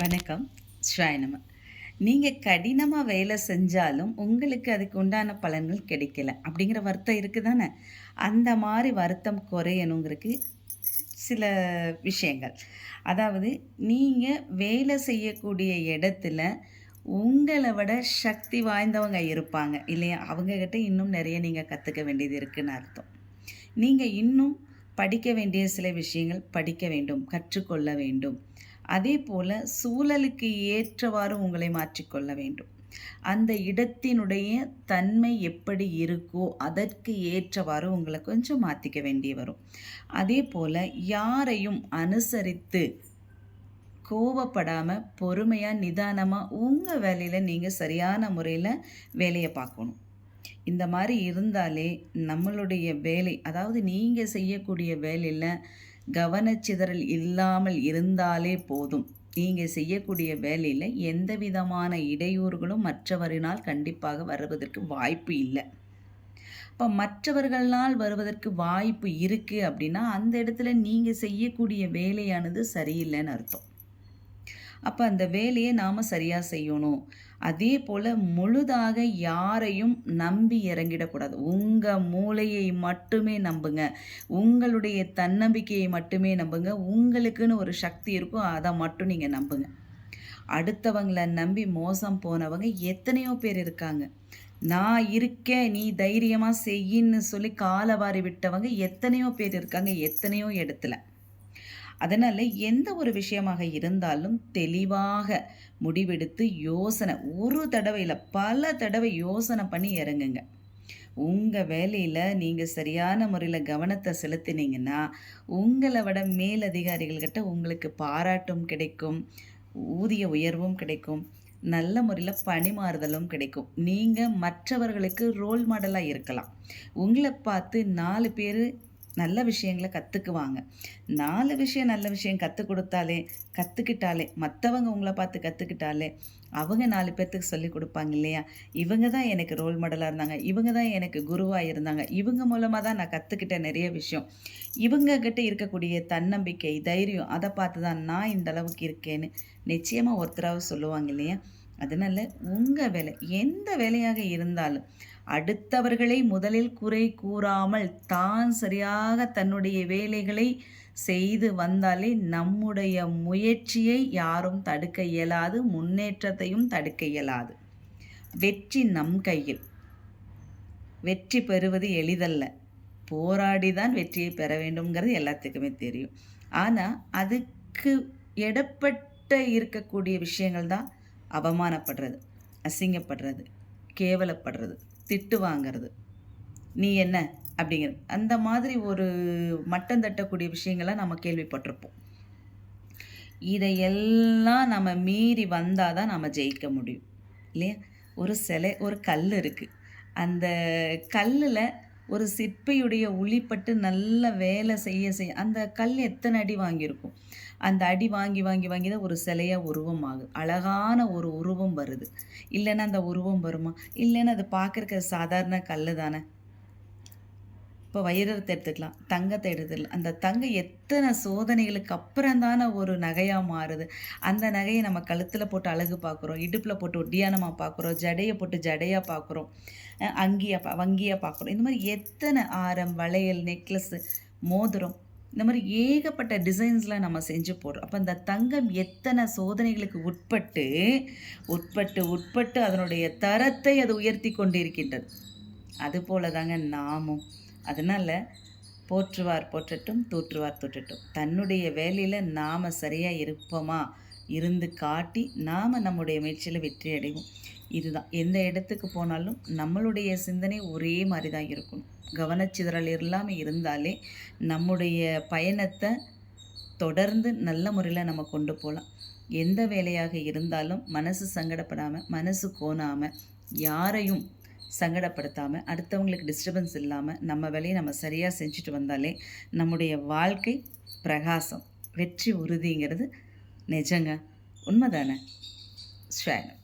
வணக்கம். ஸ்வாயனம நீங்கள் கடினமாக வேலை செஞ்சாலும் உங்களுக்கு அதுக்கு உண்டான பலன்கள் கிடைக்கல. அப்படிங்கிற வருத்தம் இருக்குது தானே அந்த மாதிரி வருத்தம் குறையணுங்கிறதுக்கு சில விஷயங்கள். அதாவது நீங்கள் வேலை செய்யக்கூடிய இடத்துல உங்களை விட சக்தி வாய்ந்தவங்க இருப்பாங்க இல்லையா? அவங்கக்கிட்ட இன்னும் நிறைய நீங்கள் கற்றுக்க வேண்டியது இருக்குதுன்னு அர்த்தம். நீங்கள் இன்னும் படிக்க வேண்டிய சில விஷயங்கள் படிக்க வேண்டும் கற்றுக்கொள்ள வேண்டும். அதே போல் சூழலுக்கு ஏற்றவாறு உங்களை மாற்றிக்கொள்ள வேண்டும். அந்த இடத்தினுடைய தன்மை எப்படி இருக்கோ அதற்கு ஏற்றவாறு உங்களை கொஞ்சம் மாற்றிக்க வேண்டி வரும். அதே போல் யாரையும் அனுசரித்து கோவப்படாமல் பொறுமையாக நிதானமாக உங்கள் வேலையில் நீங்கள் சரியான முறையில் வேலையை பார்க்கணும். இந்த மாதிரி இருந்தாலே நம்மளுடைய வேலை அதாவது நீங்கள் செய்யக்கூடிய வேலையில் கவனச்சிதறல் இல்லாமல் இருந்தாலே போதும். நீங்கள் செய்யக்கூடிய வேலையில் எந்த விதமான இடையூறுகளும் மற்றவரினால் கண்டிப்பாக வருவதற்கு வாய்ப்பு இல்லை. இப்போ மற்றவர்களால் வருவதற்கு வாய்ப்பு இருக்குது அப்படின்னா அந்த இடத்துல நீங்கள் செய்யக்கூடிய வேலையானது சரியில்லைன்னு அர்த்தம். அப்போ அந்த வேலையை நாம் சரியாக செய்யணும். அதே போல் முழுதாக யாரையும் நம்பி இறங்கிடக்கூடாது. உங்கள் மூளையை மட்டுமே நம்புங்க. உங்களுடைய தன்னம்பிக்கையை மட்டுமே நம்புங்க. உங்களுக்குன்னு ஒரு சக்தி இருக்கும். அதை மட்டும் நீங்கள் நம்புங்க. அடுத்தவங்களை நம்பி மோசம் போனவங்க எத்தனையோ பேர் இருக்காங்க. நான் இருக்கேன் நீ தைரியமாக செய்யின்னு சொல்லி காலவாரி விட்டவங்க எத்தனையோ பேர் இருக்காங்க. எத்தனையோ இடத்துல. அதனால் எந்த ஒரு விஷயமாக இருந்தாலும் தெளிவாக முடிவெடுத்து யோசனை ஒரு தடவையில் பல தடவை யோசனை பண்ணி இறங்குங்க. உங்கள் வேலையில் நீங்கள் சரியான முறையில் கவனத்தை செலுத்தினீங்கன்னா உங்களை விட மேலதிகாரிகள்கிட்ட உங்களுக்கு பாராட்டும் கிடைக்கும் ஊதிய உயர்வும் கிடைக்கும் நல்ல முறையில் பணிமாறுதலும் கிடைக்கும். நீங்கள் மற்றவர்களுக்கு ரோல் மாடலாக இருக்கலாம். உங்களை பார்த்து நாலு பேர் நல்ல விஷயங்களை கற்றுக்குவாங்க நாலு விஷயம் நல்ல விஷயம் கற்றுக் கொடுத்தாலே கற்றுக்கிட்டாலே மற்றவங்க உங்களை பார்த்து கற்றுக்கிட்டாலே அவங்க நாலு பேர்த்துக்கு சொல்லி கொடுப்பாங்க இல்லையா? இவங்க தான் எனக்கு ரோல் மாடலாக இருந்தாங்க. இவங்க தான் எனக்கு குருவாக இருந்தாங்க. இவங்க மூலமாக தான் நான் கற்றுக்கிட்ட நிறைய விஷயம். இவங்கக்கிட்ட இருக்கக்கூடிய தன்னம்பிக்கை தைரியம் அதை பார்த்து தான் நான் இந்த அளவுக்கு இருக்கேன்னு நிச்சயமாக ஒருத்தராக சொல்லுவாங்க இல்லையா? அதனால் உங்கள் வேலை எந்த வேலையாக இருந்தாலும் அடுத்தவர்களை முதலில் குறை கூறாமல் தான் சரியாக தன்னுடைய வேலைகளை செய்து வந்தாலே நம்முடைய முயற்சியை யாரும் தடுக்க இயலாது முன்னேற்றத்தையும் தடுக்க இயலாது. வெற்றி நம் கையில். வெற்றி பெறுவது எளிதல்ல. போராடி தான் வெற்றியை பெற வேண்டும்ங்கிறது எல்லாத்துக்குமே தெரியும். ஆனால் அதுக்கு எடப்பட்ட இருக்கக்கூடிய விஷயங்கள் தான் அவமானப்படுறது அசிங்கப்படுறது கேவலப்படுறது. திட்டு வாங்கிறது. நீ என்ன? அப்படிங்கிறது. அந்த மாதிரி ஒரு மட்டம் தட்டக்கூடிய விஷயங்களை நம்ம கேள்விப்பட்டிருப்போம். இதையெல்லாம் நம்ம மீறி வந்தால் தான் நம்ம ஜெயிக்க முடியும். இல்லையா? ஒரு சிலை ஒரு கல் இருக்குது அந்த கல்லில் ஒரு சிற்பியுடைய உளிப்பட்டு நல்ல வேலை செய்ய செய்ய அந்த கல் எத்தனை அடி வாங்கியிருக்கும்? அந்த அடி வாங்கி வாங்கி வாங்கி தான் ஒரு சிலையாக உருவம் ஆகுது அழகான ஒரு உருவம் வருது. இல்லைன்னா அந்த உருவம் வருமா? இல்லைன்னா அது பார்க்குறக்கு சாதாரண கல் தானே இப்போ வைரத்தை எடுத்துக்கலாம் தங்கத்தை எடுத்துக்கலாம் அந்த தங்கம் எத்தனை சோதனைகளுக்கு அப்புறம் தானே ஒரு நகையாக மாறுது. அந்த நகையை நம்ம கழுத்தில் போட்டு அழகு பார்க்குறோம் இடுப்பில் போட்டு ஒட்டியானமாக பார்க்குறோம் ஜடையை போட்டு ஜடையாக பார்க்குறோம் அங்கியாக பா வங்கியாக பார்க்குறோம் இந்த மாதிரி எத்தனை ஆரம் வளையல் நெக்லஸ்ஸு மோதிரம் இந்த மாதிரி ஏகப்பட்ட டிசைன்ஸ்லாம் நம்ம செஞ்சு போடுறோம். அப்போ இந்த தங்கம் எத்தனை சோதனைகளுக்கு உட்பட்டு உட்பட்டு உட்பட்டு அதனுடைய தரத்தை அது உயர்த்தி கொண்டு இருக்கின்றது அதுபோல தாங்க நாமும். அதனால் போற்றுவார் போற்றட்டும் தூற்றுவார் தூற்றட்டும். தன்னுடைய வேலையில் நாம் சரியாக இருப்போமா? இருந்து காட்டி நாம் நம்முடைய முயற்சியில் வெற்றி அடைவோம். இதுதான். எந்த இடத்துக்கு போனாலும் நம்மளுடைய சிந்தனை ஒரே மாதிரி தான் இருக்கணும். கவனச்சிதறல் இல்லாமல் இருந்தாலே நம்முடைய பயணத்தை தொடர்ந்து நல்ல முறையில் நம்ம கொண்டு போகலாம். எந்த வேலையாக இருந்தாலும் மனசு சங்கடப்படாமல் மனசு கோணாமல் யாரையும் சங்கடப்படுத்தாமல் அடுத்தவங்களுக்கு டிஸ்டர்பன்ஸ் இல்லாமல் நம்ம வேலையை நம்ம சரியாக செஞ்சுட்டு வந்தாலே நம்முடைய வாழ்க்கை பிரகாசம் வெற்றி உறுதிங்கிறது நிஜங்க. உண்மைதானே? ஸ்வேனம்